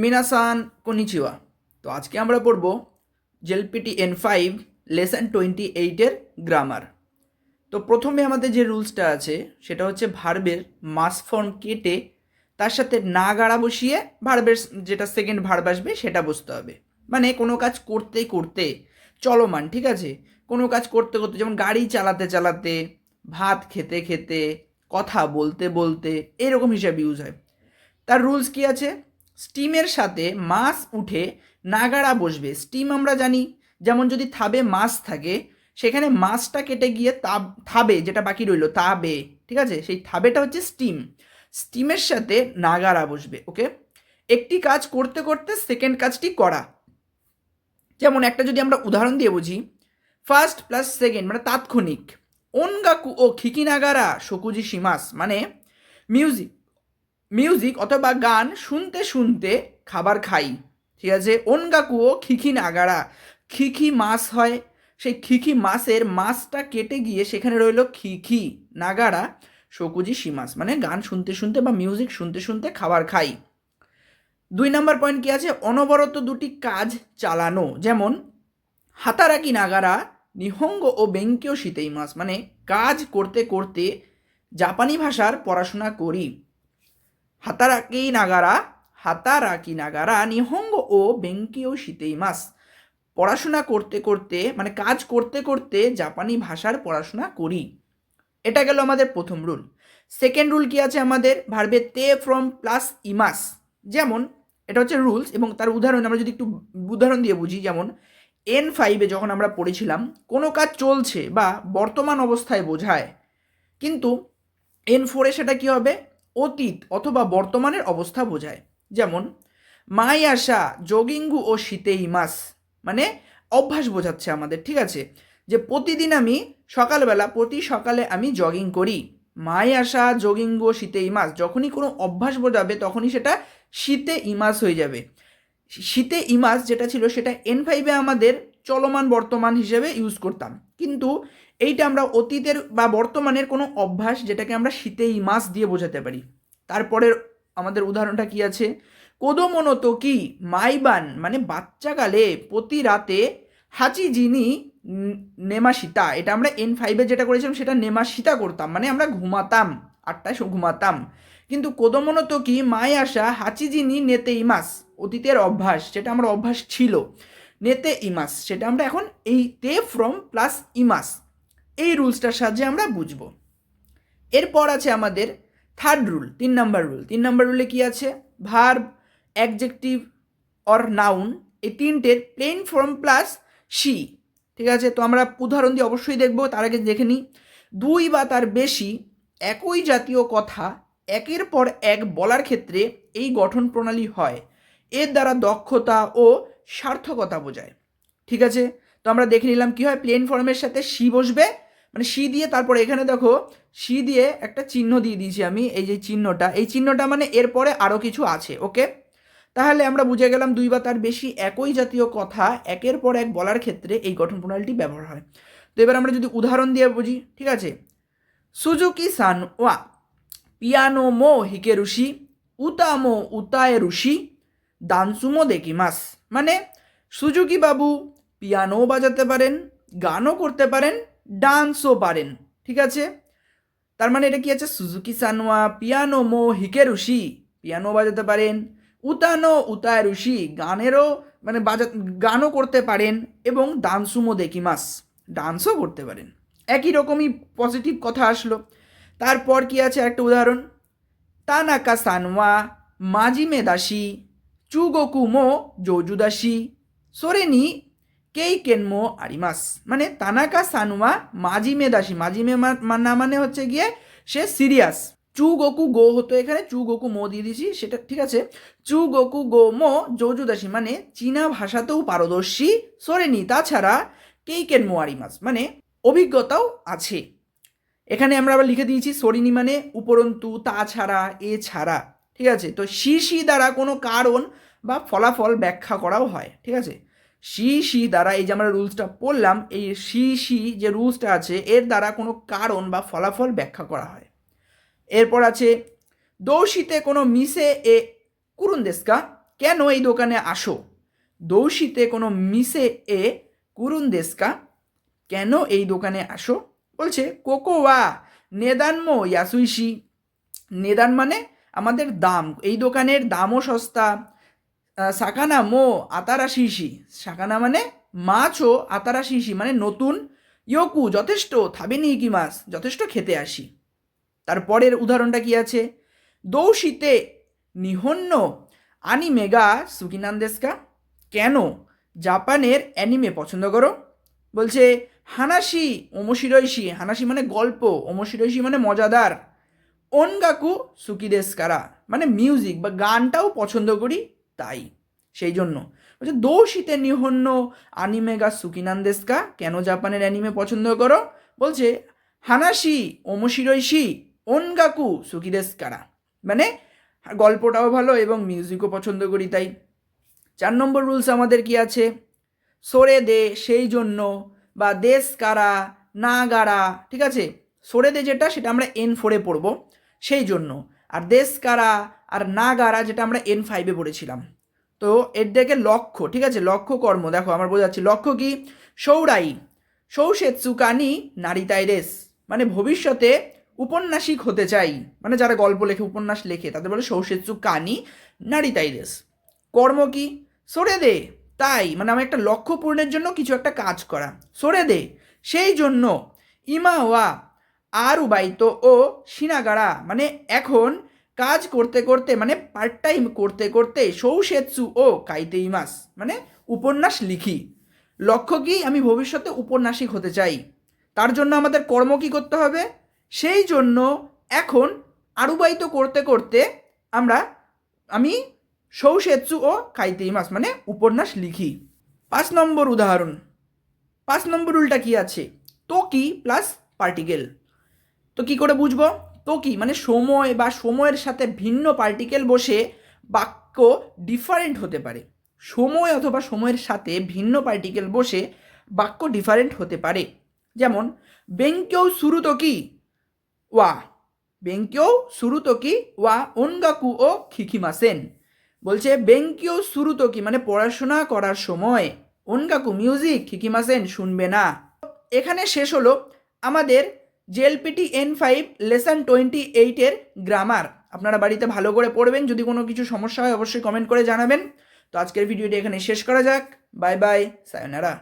মিনাসান কনিচিওয়া। তো আজকে আমরা পড়ব JLPT N five lesson twenty এইটের গ্রামার তো প্রথমে আমাদের যে রুলসটা আছে, সেটা হচ্ছে ভার্বের মাস ফর্ম কেটে তার সাথে না গাড়া বসিয়ে ভার্বের যেটা সেকেন্ড ভার্ব আসবে, সেটা বসতে হবে। মানে কোনো কাজ করতে করতে চলমান, ঠিক আছে? কোনো কাজ করতে করতে, যেমন গাড়ি চালাতে চালাতে, ভাত খেতে খেতে, কথা বলতে বলতে, এরকম হিসাবে ইউজ হয়। তার রুলস কি আছে? স্টিমের সাথে মাস উঠে নাগাড়া বসবে। স্টিম আমরা জানি, যেমন যদি থাবে মাস থাকে, সেখানে মাসটা কেটে গিয়ে তাব, থাবে, যেটা বাকি রইল, তাবে, ঠিক আছে? সেই থাবেটা হচ্ছে স্টিম। স্টিমের সাথে নাগাড়া বসবে, ওকে? একটি কাজ করতে করতে সেকেন্ড কাজটি করা। যেমন একটা যদি আমরা উদাহরণ দিয়ে বুঝি, ফার্স্ট প্লাস সেকেন্ড মানে তাৎক্ষণিক। অনগাকু ও খিকি নাগারা শকুজি সীমাস মানে মিউজিক। মিউজিক অথবা গান শুনতে শুনতে খাবার খাই। ঠিক আছে? অনগাকু ও খিখি নাগারা খিখি মাস হয়। সেই খিখি মাসের মাছটা কেটে গিয়ে সেখানে রইল খিখি নাগারা শকুজি সীমাস মানে গান শুনতে শুনতে বা মিউজিক শুনতে শুনতে খাবার খাই। দুই নম্বর পয়েন্ট কি আছে? অনবরত দুটি কাজ চালানো। যেমন, হাতারাকি নাগারা নিহঙ্গ ও বেঙ্কিও শীতেই মাস মানে কাজ করতে করতে জাপানি ভাষার পড়াশোনা করি। হাতারাকি নাগারা হাতারাকি নাগারা নিহঙ্গ ও বেঙ্কিও শীতেই মাস পড়াশোনা করতে করতে মানে কাজ করতে করতে জাপানি ভাষার পড়াশোনা করি এটা গেল আমাদের প্রথম রুল সেকেন্ড রুল কি আছে আমাদের ভার্বে তে ফ্রম প্লাস ইমাস যেমন এটা হচ্ছে রুলস এবং তার উদাহরণ আমরা যদি একটু উদাহরণ দিয়ে বুঝি যেমন এন ফাইভে যখন আমরা পড়েছিলাম কোনো কাজ চলছে বা বর্তমান অবস্থায় বোঝায় কিন্তু এন ফোরে সেটা কী হবে অতীত অথবা বর্তমানের অবস্থা বোঝায়। যেমন, মাই আশা জগিঙ্গু ও শীতেই মাস মানে অভ্যাস বোঝাচ্ছে আমাদের, ঠিক আছে? যে প্রতিদিন আমি সকালবেলা, প্রতি সকালে আমি জগিং করি। মাই আশা জগিঙ্গু শীতে ইমাস যখনই কোনো অভ্যাস বোঝাবে, তখনই সেটা শীতে ইমাস হয়ে যাবে। শীতে ইমাস যেটা ছিল, সেটা এন ফাইভে আমাদের চলমান বর্তমান হিসেবে ইউজ করতাম। কিন্তু এইটা আমরা অতীতের বা বর্তমানের কোনো অভ্যাস যেটাকে আমরা শীতেই মাস দিয়ে বোঝাতে পারি। তারপরের আমাদের উদাহরণটা কি আছে? কোদোমনো তো কি মাইবান মানে বাচ্চাকালে প্রতি রাতে হাচি জিনি নেমাশিতা, এটা আমরা এন ফাইভে যেটা করেছিলাম সেটা নেমাশিতা করতাম মানে আমরা ঘুমাতাম, আটটায় ঘুমাতাম। কিন্তু কোদমনো তো কি মায় আসা হাচিজিনি নেতে ইমাস, অতীতের অভ্যাস যেটা আমার অভ্যাস ছিল, নেতে ইমাস, সেটা আমরা এখন এই তে ফ্রম প্লাস ইমাস। এই রুলসটার সাহায্যে আমরা বুঝব। এরপর আছে আমাদের থার্ড রুল তিন নাম্বার রুল তিন নাম্বার রুলে কি আছে? ভার্ব অ্যাডজেক্টিভ অর নাউন এই তিনটের প্লেন ফর্ম প্লাস সি ঠিক আছে? তো আমরা উদাহরণ দিয়ে অবশ্যই দেখব, তার আগে দেখে নিই। দুই বা তার বেশি একই জাতীয় কথা, একের পর এক বলার ক্ষেত্রে এই গঠন প্রণালী হয়। এর দ্বারা দক্ষতা ও সার্থকতা বোঝায়। ঠিক আছে? তো আমরা দেখে নিলাম কী হয়? প্লেন ফর্মের সাথে সি বসবে মানে সি দিয়ে তারপরে এখানে দেখো সি দিয়ে একটা চিহ্ন দিয়ে দিয়েছি আমি, এই যে চিহ্নটা। এই চিহ্নটা মানে এরপরে আরও কিছু আছে, ওকে? তাহলে আমরা বুঝে গেলাম দুই বা তার বেশি একই জাতীয় কথা, একের পর এক বলার ক্ষেত্রে এই গঠন প্রণালীটি ব্যবহার হয়। তো এবার আমরা যদি উদাহরণ দিয়ে বুঝি, ঠিক আছে? সুজুকি সান ওয়া, পিয়ানো মো হিকে রুশি উতামো উতায় রুশি দানসুমো দেকিমাস মানে সুজুকি বাবু পিয়ানোও বাজাতে পারেন, গানও করতে পারেন ডান্সও পারেন ঠিক আছে? তার মানে এটা কি আছে? সুজুকি সানোয়া, পিয়ানো মো হিকে রুশি পিয়ানো বাজাতে পারেন, উতানো উতায় রুশি গানেরও মানে বাজা গানও করতে পারেন এবং ডান্সুমো দেকিমাস, ডান্সও করতে পারেন। একই রকমই পজিটিভ কথা আসলো। তারপর কি আছে? একটা উদাহরণ। তানাকা সানওয়া মাজিমে দাসি, চুগোকু মো জৌজুদাসি, সোরেনি কেই কেনমো আরিমাস। মানে তানাকা সানুয়া মাজিমে দাসি। মাজিমে না মানে হচ্ছে গিয়ে সে সিরিয়াস। চু গোকু গো হতো এখানে চু গোকু মো দিয়ে দিয়েছি সেটা ঠিক আছে। চু গোকু গো মো জৌজুদাসী মানে চীনা ভাষাতেও পারদর্শী, সরেনি। তাছাড়া কেইকেন মোয়ারিমাস মানে অভিজ্ঞতাও আছে। এখানে আমরা আবার লিখে দিয়েছি, সরিনি মানে উপরন্তু, তাছাড়া, এছাড়া, ঠিক আছে? তো শি শি দ্বারা কোনো কারণ বা ফলাফল ব্যাখ্যা করাও হয়, ঠিক আছে? শি শি দ্বারা এই যে আমরা রুলসটা পড়লাম, এই শি শি যে রুলসটা আছে, এর দ্বারা কোনো কারণ বা ফলাফল ব্যাখ্যা করা হয়। এরপর আছে দৌশিতে কোনো মিসে এ কুরুন দেস্কা কেন এই দোকানে আসো? দৌশিতে কোনো মিসে এ কুরুন দেশকা কেন এই দোকানে আসো? বলছে, কোকো ওয়া, নেদানমো ইয়াসুইশি। নেদান মানে আমাদের দাম, এই দোকানের দামও সস্তা সাকানা মো আতারাশিসি সাকানা মানে মাছও আতারাশিসি মানে নতুন ইয়োকু, যথেষ্ট থাবেনি কি মাছ, যথেষ্ট খেতে আসি। তারপরের উদাহরণটা কি আছে? দৌশিতে নিহন্য আনিমেগা সুকিনান্দেস্কা, কেন জাপানের অ্যানিমে পছন্দ করো? বলছে হানাসি ওমশিরৈশি হানাসি মানে গল্প ওমশিরৈশি মানে মজাদার। অনগাকু সুকিদেস্কারা মানে মিউজিক বা গানটাও পছন্দ করি তাই। সেই জন্য বলছে, দোষিতে নিহন্য আনিমেগা সুকিনান্দেস্কা, কেন জাপানের অ্যানিমে পছন্দ করো? বলছে হানাসি ওমশিরৈশি অনগাকু সুকিদেস্কারা। মানে গল্পটাও ভালো এবং মিউজিকও পছন্দ করি তাই। চার নম্বর রুলস আমাদের কি আছে? সরে দে সেই জন্য বা দেশ কারা না গারা ঠিক আছে? সরে দে যেটা, সেটা আমরা এন ফোরে পড়ব। সেই জন্য আর দেশ কারা আর না গারা যেটা আমরা এন ফাইভে পড়েছিলাম। তো এর দিকে লক্ষ্য, ঠিক আছে? লক্ষ্য কর্ম, দেখো, আমার বোঝাচ্ছি লক্ষ্য কি? সৌরাই সৌসেৎসু কানি নারিতাই রেস মানে ভবিষ্যতে উপন্যাসিক হতে চাই। মানে যারা গল্প লেখে, উপন্যাস লেখে, তাদের বলে সৌসেৎসু কানি নারিতাই রেস কর্ম কি? সরে দে, তাই। মানে আমার একটা লক্ষ্য পূরণের জন্য কিছু একটা কাজ করা। সরে দে, সেই জন্য ইমাওয়া আর উবাইতো ও সিনাগাড়া মানে এখন কাজ করতে করতে মানে পার্ট টাইম করতে করতে সৌসেৎসু ও কাইতে ইমাস মানে উপন্যাস লিখি। লক্ষ্য কি? আমি ভবিষ্যতে উপন্যাসিক হতে চাই। তার জন্য আমাদের কর্ম কি করতে হবে? সেই জন্য এখন আরুবাইত করতে করতে আমরা, আমি সৌসেৎসু ও কাইতেই মাস মানে উপন্যাস লিখি। পাঁচ নম্বর উদাহরণ। পাঁচ নম্বর রুলটা কি আছে? তো কি প্লাস পার্টিকেল। তো কি করে বুঝব? তো কি? মানে সময় বা সময়ের সাথে ভিন্ন পার্টিকেল বসে বাক্য ডিফারেন্ট হতে পারে। সময় অথবা সময়ের সাথে ভিন্ন পার্টিকেল বসে বাক্য ডিফারেন্ট হতে পারে। যেমন, বেঙ্কেও শুরু তো কি? ওয়া। বেঙ্কেও শুরু তো কি? ওয়া। অনগাকু ও খিখিমাসেন। বলছে, বেঙ্কিও শুরু তো কি? মানে পড়াশোনা করার সময়। অনগাকু মিউজিক খিকিমাসেন শুনবে না। এখানে শেষ হলো। আমাদের JLPT N five lesson twenty এইটের গ্রামার আপনারা বাড়িতে ভালো করে পড়বেন, যদি কোনো কিছু সমস্যা হয় অবশ্যই কমেন্ট করে জানাবেন। তো আজকের ভিডিওটি এখানে শেষ করা যাক। Bye bye sayonara